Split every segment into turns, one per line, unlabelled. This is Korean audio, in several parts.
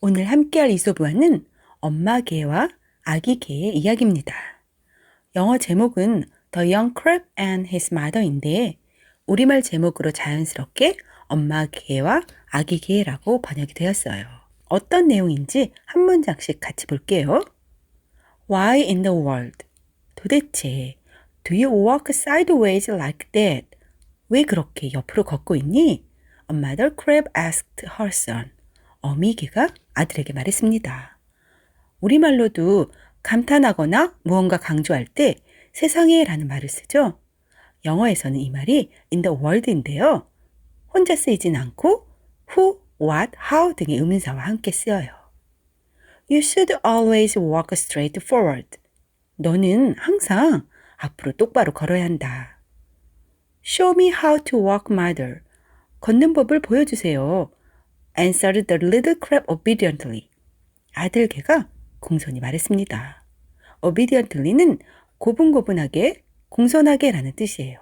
오늘 함께할 이소부화는 엄마 개와 아기 개의 이야기입니다. 영어 제목은 The Young Crab and His Mother인데 우리말 제목으로 자연스럽게 엄마 개와 아기 개라고 번역이 되었어요. 어떤 내용인지 한 문장씩 같이 볼게요. Why in the world? 도대체 Do you walk sideways like that? 왜 그렇게 옆으로 걷고 있니? A mother crab asked her son. 어미개가 아들에게 말했습니다. 우리말로도 감탄하거나 무언가 강조할 때 세상에 라는 말을 쓰죠. 영어에서는 이 말이 in the world인데요. 혼자 쓰이진 않고 who, what, how 등의 의문사와 함께 쓰여요. You should always walk straight forward. 너는 항상 앞으로 똑바로 걸어야 한다. Show me how to walk, mother. 걷는 법을 보여주세요. Answered the little crab obediently. 아들 개가 공손히 말했습니다. obediently는 고분고분하게, 공손하게 라는 뜻이에요.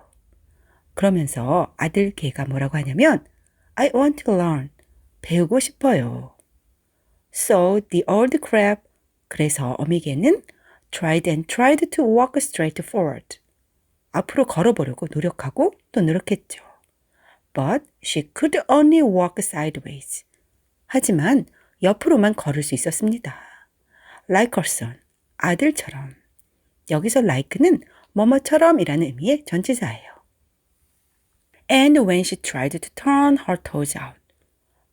그러면서 아들 개가 뭐라고 하냐면 I want to learn. 배우고 싶어요. So the old crab 그래서 어미개는 tried and tried to walk straight forward. 앞으로 걸어보려고 노력하고 또 노력했죠. But she could only walk sideways. 하지만 옆으로만 걸을 수 있었습니다. Like her son, 아들처럼. 여기서 like는 뭐뭐처럼이라는 의미의 전치사예요. And when she tried to turn her toes out.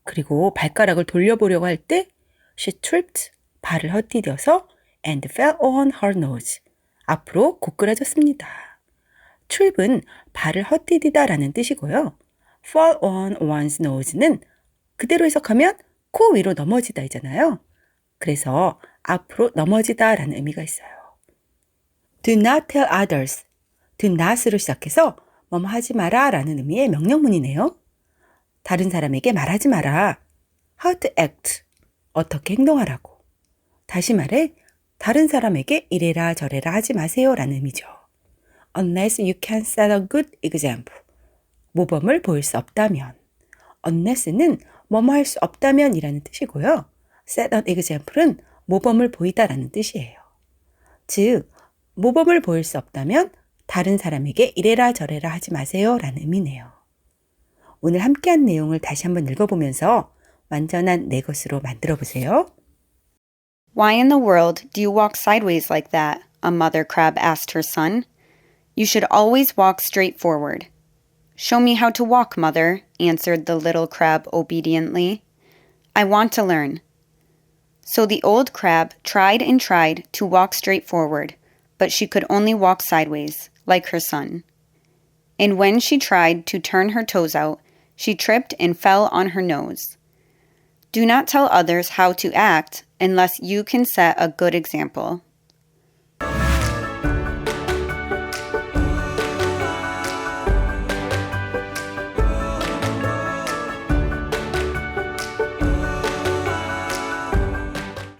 그리고 발가락을 돌려보려고 할 때 she tripped, 발을 헛디뎌서 and fell on her nose. 앞으로 고꾸라졌습니다. trip은 발을 헛디디다라는 뜻이고요. Fall on one's nose는 그대로 해석하면 코 위로 넘어지다이잖아요. 그래서 앞으로 넘어지다 라는 의미가 있어요. Do not tell others. do not으로 시작해서 뭐뭐 하지 마라 라는 의미의 명령문이네요. 다른 사람에게 말하지 마라. How to act. 어떻게 행동하라고. 다시 말해, 다른 사람에게 이래라 저래라 하지 마세요 라는 의미죠. Unless you can set a good example. 모범을 보일 수 없다면. unless는 뭐뭐 할 수 없다면 이라는 뜻이고요. set an example은 모범을 보이다라는 뜻이에요. 즉, 모범을 보일 수 없다면 다른 사람에게 이래라 저래라 하지 마세요 라는 의미네요. 오늘 함께한 내용을 다시 한번 읽어보면서 완전한 내 것으로 만들어 보세요.
Why in the world do you walk sideways like that? A mother crab asked her son. You should always walk straight forward. Show me how to walk, mother, answered the little crab obediently. I want to learn. So the old crab tried and tried to walk straight forward, but she could only walk sideways, like her son. And when she tried to turn her toes out, she tripped and fell on her nose. Do not tell others how to act unless you can set a good example.